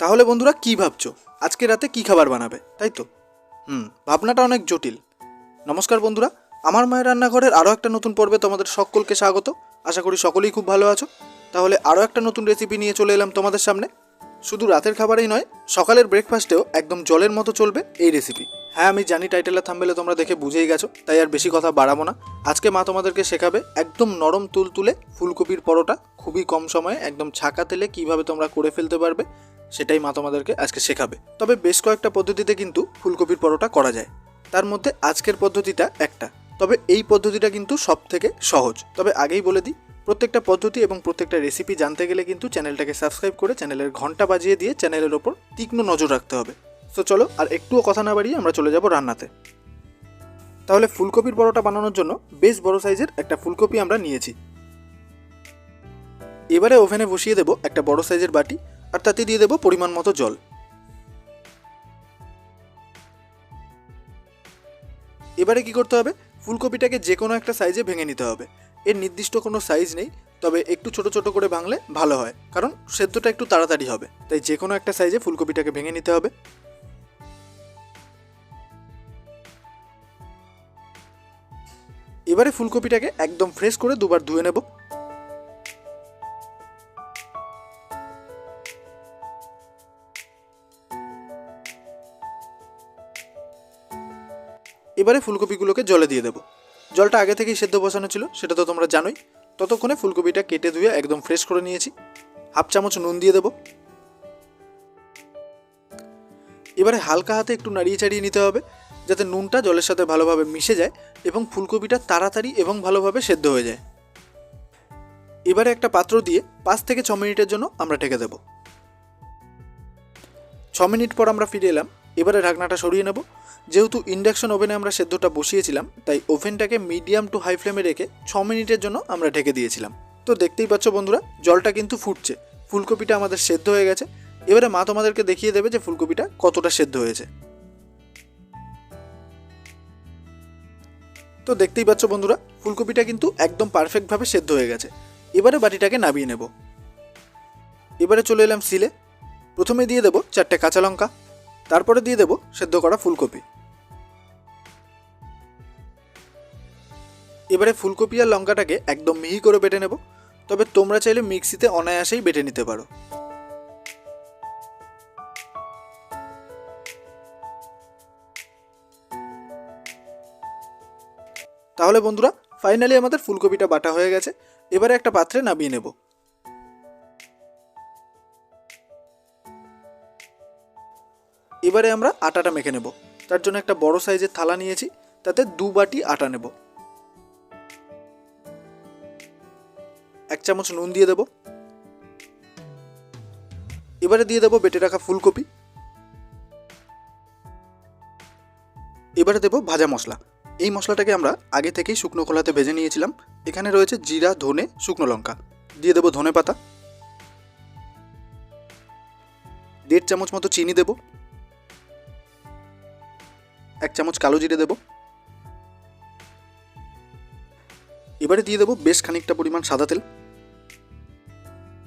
তাহলে বন্ধুরা কি ভাবছ? আজকে রাতে কি খাবার বানাবে? তাই তো? হুম, ভাবনাটা অনেক জটিল। নমস্কার বন্ধুরা, আমার মায়ের রান্নাঘরের আরও একটা নতুন পর্বে তোমাদের সকলকে স্বাগত। আশা করি সকলেই খুব ভালো আছো। তাহলে আরও একটা নতুন রেসিপি নিয়ে চলে এলাম তোমাদের সামনে। শুধু রাতের খাবারেই নয়, সকালের ব্রেকফাস্টেও একদম জলের মতো চলবে এই রেসিপি হ্যাঁ আমি জানি টাইটেলের থাম্বেলে তোমরা দেখে বুঝেই গেছো, তাই আর বেশি কথা বাড়াবো না। আজকে মা তোমাদেরকে শেখাবে একদম নরম তুল তুলে ফুলকপির পরোটা, খুবই কম সময়ে একদম ছাকা তেলে কীভাবে তোমরা করে ফেলতে পারবে, সেটাই মা তোমাদেরকে আজকে শেখাবে। তবে বেশ কয়েকটা পদ্ধতিতে কিন্তু ফুলকপির পরোটা করা যায়। তার মধ্যে আজকের পদ্ধতিটা একটা। তবে এই পদ্ধতিটা কিন্তু সব থেকে সহজ। তবে আগেই বলে দিই, প্রত্যেকটা পদ্ধতি এবং প্রত্যেকটা রেসিপি জানতে গেলে কিন্তু চ্যানেলটাকে সাবস্ক্রাইব করে চ্যানেলের ঘণ্টা বাজিয়ে দিয়ে চ্যানেলের ওপর তীক্ষ্ণ নজর রাখতে হবে। তো চলো, আর একটুও কথা না বাড়িয়ে আমরা চলে যাব রান্নাতে। তাহলে ফুলকপির পরোটা বানানোর জন্য বেশ বড় সাইজের একটা ফুলকপি আমরা নিয়েছি। এবারে ওভেনে বসিয়ে দেবো একটা বড় সাইজের বাটি, আর তাতে দিয়ে দেবো পরিমাণ মতো জল। এবারে কি করতে হবে? ফুলকপিটাকে যে কোনো একটা সাইজে ভেঙে নিতে হবে। এর নির্দিষ্ট কোনো সাইজ নেই, তবে একটু ছোট ছোট করে ভাঙলে ভালো হয়, কারণ সেদ্ধটা একটু তাড়াতাড়ি হবে। তাই যে কোনো একটা সাইজে ফুলকপিটাকে ভেঙে নিতে হবে। এবারে ফুলকপিটাকে একদম ফ্রেশ করে দুবার ধুয়ে নেব। এবারে ফুলকপিগুলোকে জলে দিয়ে দেবো। জলটা আগে থেকেই সেদ্ধ বসানো ছিল, সেটা তো তোমরা জানোই। ততক্ষণে ফুলকপিটা কেটে ধুয়ে একদম ফ্রেশ করে নিয়েছি। হাফ চামচ নুন দিয়ে দেবো। এবারে হালকা হাতে একটু নাড়িয়ে চাড়িয়ে নিতে হবে। যাতে নুনটা জলের সাথে ভালোভাবে মিশে যায় এবং ফুলকপিটা তাড়াতাড়ি এবং ভালোভাবে সেদ্ধ হয়ে যায়। এবারে একটা পাত্র দিয়ে পাঁচ থেকে ছ মিনিটের জন্য আমরা ঢেকে দেব। ছ মিনিট পর আমরা ফিরে এলাম। এবারে ঢাকনাটা সরিয়ে নেব। যেহেতু ইন্ডাকশন ওভেনে আমরা সেদ্ধটা বসিয়েছিলাম, তাই ওভেনটাকে মিডিয়াম টু হাই ফ্লেমে রেখে ছ মিনিটের জন্য আমরা ঢেকে দিয়েছিলাম। তো দেখতেই পাচ্ছ বন্ধুরা, জলটা কিন্তু ফুটছে। ফুলকপিটা আমাদের সেদ্ধ হয়ে গেছে। এবারে মা তোমাদেরকে দেখিয়ে দেবে যে ফুলকপিটা কতটা সেদ্ধ হয়েছে। তো দেখতেই পাচ্ছ বন্ধুরা, ফুলকপিটা কিন্তু একদম পারফেক্টভাবে সেদ্ধ হয়ে গেছে। এবারে বাটিটাকে নামিয়ে নেব। এবারে চলে এলাম সিলে প্রথমে দিয়ে দেবো চারটে কাঁচা লঙ্কা, তারপরে দিয়ে দেবো সেদ্ধ করা ফুলকপি। এবারে ফুলকপি আর লঙ্কাটাকে একদম মিহি করে বেটে নেব। তবে তোমরা চাইলে মিক্সিতে অনায়াসেই বেটে নিতে পারো। তাহলে বন্ধুরা ফাইনালি আমাদের ফুলকপিটা বাটা হয়ে গেছে। এবারে একটা পাত্রে নামিয়ে নেব। এবারে আমরা আটাটা মেখে নেব। তার জন্য একটা বড় সাইজের থালা নিয়েছি, তাতে দু বাটি আটা নেব। এক চামচ নুন দিয়ে দেব। এবারে দিয়ে দেবো বেটে রাখা ফুলকপি। এবারে দেবো ভাজা মশলা। এই মশলাটাকে আমরা আগে থেকেই শুকনো খোলাতে ভেজে নিয়েছিলাম। এখানে রয়েছে জিরা, ধনে, শুকনো লঙ্কা। দিয়ে দেবো ধনে পাতা। দেড় চামচ মতো চিনি দেবো। এক চামচ কালো জিরে দেবো। এবারে দিয়ে দেবো বেশ খানিকটা পরিমাণ সাদা তেল।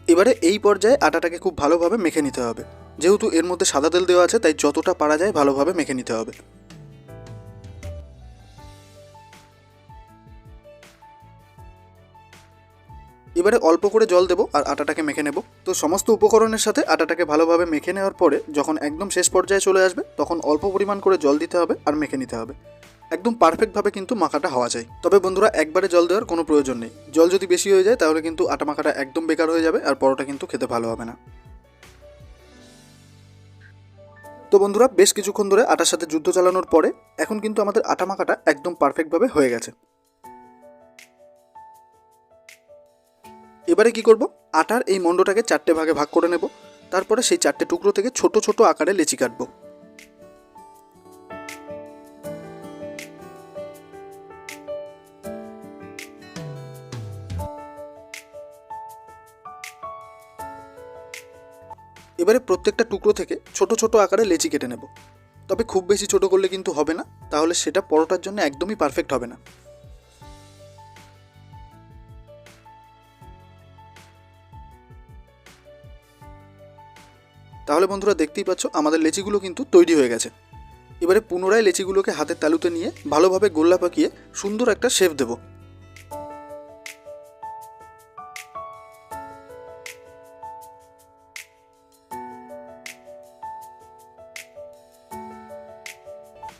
এবারে এই পর্যায়ে আটাটাকে খুব ভালোভাবে মেখে নিতে হবে। যেহেতু এর মধ্যে সাদা তেল দেওয়া আছে, তাই যতটা পারা যায় ভালোভাবে মেখে নিতে হবে। এবারে অল্প করে জল দেবো আর আটাটাকে মেখে নেব। তো সমস্ত উপকরণের সাথে আটাটাকে ভালোভাবে মেখে নেওয়ার পরে যখন একদম শেষ পর্যায়ে চলে আসবে, তখন অল্প পরিমাণ করে জল দিতে হবে আর মেখে নিতে হবে। একদম পারফেক্টভাবে কিন্তু মাখাটা হওয়া যায়। তবে বন্ধুরা, একবারে জল দেওয়ার কোনো প্রয়োজন নেই। জল যদি বেশি হয়ে যায়, তাহলে কিন্তু আটা মাখাটা একদম বেকার হয়ে যাবে আর পরোটা কিন্তু খেতে ভালো হবে না। তো বন্ধুরা, বেশ কিছুক্ষণ ধরে আটার সাথে যুদ্ধ চালানোর পরে এখন কিন্তু আমাদের আটা মাখাটা একদম পারফেক্টভাবে হয়ে গেছে। এবারে কি করব? আটার এই মণ্ডটাকে চারটে ভাগে ভাগ করে নেব। তারপরে সেই চারটে টুকরো থেকে ছোট ছোট আকারে লেচি কাটবো। এবারে প্রত্যেকটা টুকরো থেকে ছোট ছোট আকারে লেচি কেটে নেব। তবে খুব বেশি ছোট করলে কিন্তু হবে না। তাহলে সেটা পরোটার জন্য একদমই পারফেক্ট হবে না। তাহলে বন্ধুরা দেখতেই পাচ্ছ, আমাদের লেচিগুলো কিন্তু তৈরি হয়ে গেছে। এবারে পুনরায় লেচিগুলোকে হাতের তালুতে নিয়ে ভালোভাবে গোল্লা পাকিয়ে সুন্দর একটা শেপ দেবো।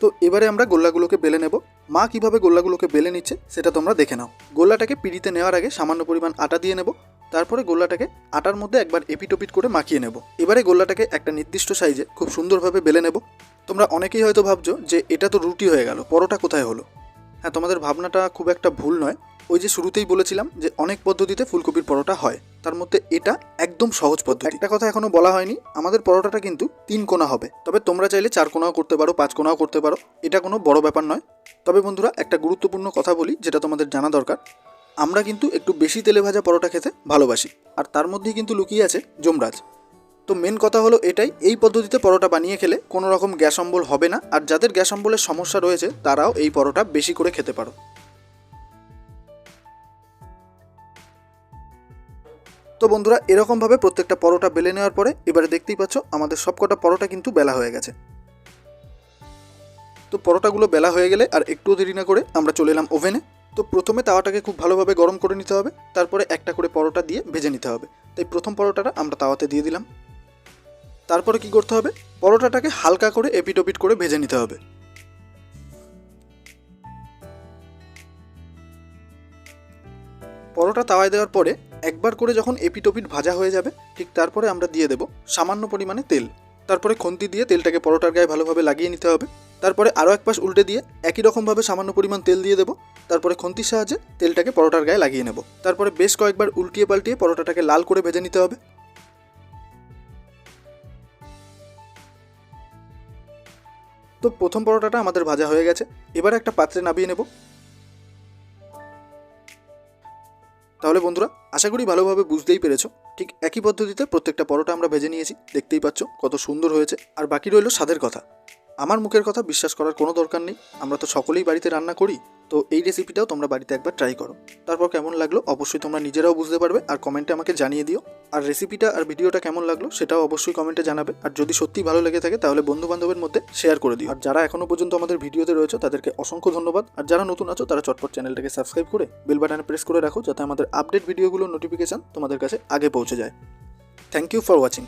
তো এবারে আমরা গোল্লাগুলোকে বেলে নেব। মা কীভাবে গোল্লাগুলোকে বেলে নিচ্ছে, সেটা তোমরা দেখে নাও। গোল্লাটাকে পিড়িতে নেওয়ার আগে সামান্য পরিমাণ আটা দিয়ে নেব। তারপরে গোল্লাটাকে আটার মধ্যে একবার এপিটোপিট করে মাখিয়ে নেব। এবারে গোল্লাটাকে একটা নির্দিষ্ট সাইজে খুব সুন্দরভাবে বেলে নেব। তোমরা অনেকেই হয়তো ভাবছ যে এটা তো রুটি হয়ে গেল, পরোটা কোথায় হলো? হ্যাঁ তোমাদের ভাবনাটা খুব একটা ভুল নয়। ওই যে শুরুতেই বলেছিলাম যে অনেক পদ্ধতিতে ফুলকপির পরোটা হয়, তার মধ্যে এটা একদম সহজ পদ্ধতি। একটা কথা এখনও বলা হয়নি, আমাদের পরোটাটা কিন্তু তিন কোণা হবে। তবে তোমরা চাইলে চার কোণাও করতে পারো, পাঁচ কোণাও করতে পারো। এটা কোনো বড় ব্যাপার নয়। তবে বন্ধুরা, একটা গুরুত্বপূর্ণ কথা বলি, যেটা তোমাদের জানা দরকার। আমরা কিন্তু একটু বেশি তেলে ভাজা পরোটা খেতে ভালোবাসি, আর তার মধ্যেই কিন্তু লুকিয়ে আছে যমরাজ। তো মেন কথা হলো এটাই, এই পদ্ধতিতে পরোটা বানিয়ে খেলে কোনো রকম গ্যাস অম্বল হবে না, আর যাদের গ্যাস অম্বলের সমস্যা রয়েছে, তারাও এই পরোটা বেশি করে খেতে পারো। তো বন্ধুরা, এরকমভাবে প্রত্যেকটা পরোটা বেলে নেওয়ার পরে, এবারে দেখতেই পাচ্ছ, আমাদের সবকটা পরোটা কিন্তু বেলা হয়ে গেছে। তো পরোটাগুলো বেলা হয়ে গেলে, আর একটুও দেরি না করে আমরা চলে এলাম ওভেনে। তো প্রথমে তাওয়াটাকে খুব ভালোভাবে গরম করে নিতে হবে, তারপরে একটা করে পরোটা দিয়ে ভেজে নিতে হবে। তাই প্রথম পরোটাটা আমরা তাওয়াতে দিয়ে দিলাম। তারপরে কি করতে হবে? পরোটাটাকে হালকা করে এপিটোপিট করে ভেজে নিতে হবে। পরোটা তাওয়ায় দেওয়ার পরে একবার করে যখন এপিটোপিট ভাজা হয়ে যাবে, ঠিক তারপরে আমরা দিয়ে দেব সামান্য পরিমাণে তেল। তারপরে খন্তি দিয়ে তেলটাকে পরোটার গায়ে ভালোভাবে লাগিয়ে নিতে হবে। তারপরে আরও এক পাশ উল্টে দিয়ে একই রকমভাবে সামান্য পরিমাণ তেল দিয়ে দেবো। তারপরে খন্তির সাহায্যে তেলটাকে পরোটার গায়ে লাগিয়ে নেব। তারপরে বেশ কয়েকবার উল্টিয়ে পাল্টিয়ে পরোটাটাকে লাল করে ভেজে নিতে হবে। তো প্রথম পরোটাটা আমাদের ভাজা হয়ে গেছে। এবার একটা পাত্রে নামিয়ে নেব। তাহলে বন্ধুরা, আশা করি ভালোভাবে বুঝতেই পেরেছ। ঠিক একই পদ্ধতিতে প্রত্যেকটা পরোটা আমরা ভেজে নিয়েছি। দেখতেই পাচ্ছ কত সুন্দর হয়েছে। আর বাকি রইল স্বাদের কথা। আমার মুখের কথা বিশ্বাস করার কোনো দরকার নেই। আমরা তো সকলেই বাড়িতে রান্না করি। তো এই রেসিপিটাও তোমরা বাড়িতে একবার ট্রাই করো। তারপর কেমন লাগল অবশ্যই তোমরা নিজেরাও বুঝতে পারবে আর কমেন্টে আমাকে জানিয়ে দিও। আর রেসিপিটা আর ভিডিওটা কেমন লাগল সেটাও অবশ্যই কমেন্টে জানাবে। আর যদি সত্যি ভালো লেগে থাকে তাহলে বন্ধু বান্ধবের মধ্যে শেয়ার করে দিও। আর যারা এখনও পর্যন্ত আমাদের ভিডিওতে রয়েছে তাদেরকে অসংখ্য ধন্যবাদ। আর যারা নতুন আছো তারা চটপট চ্যানেলটাকে সাবস্ক্রাইব করে বেল বাটনে প্রেস করে রাখো যাতে আমাদের আপডেট ভিডিওগুলোর নোটিফিকেশন তোমাদের কাছে আগে পৌঁছে যায়। Thank you for watching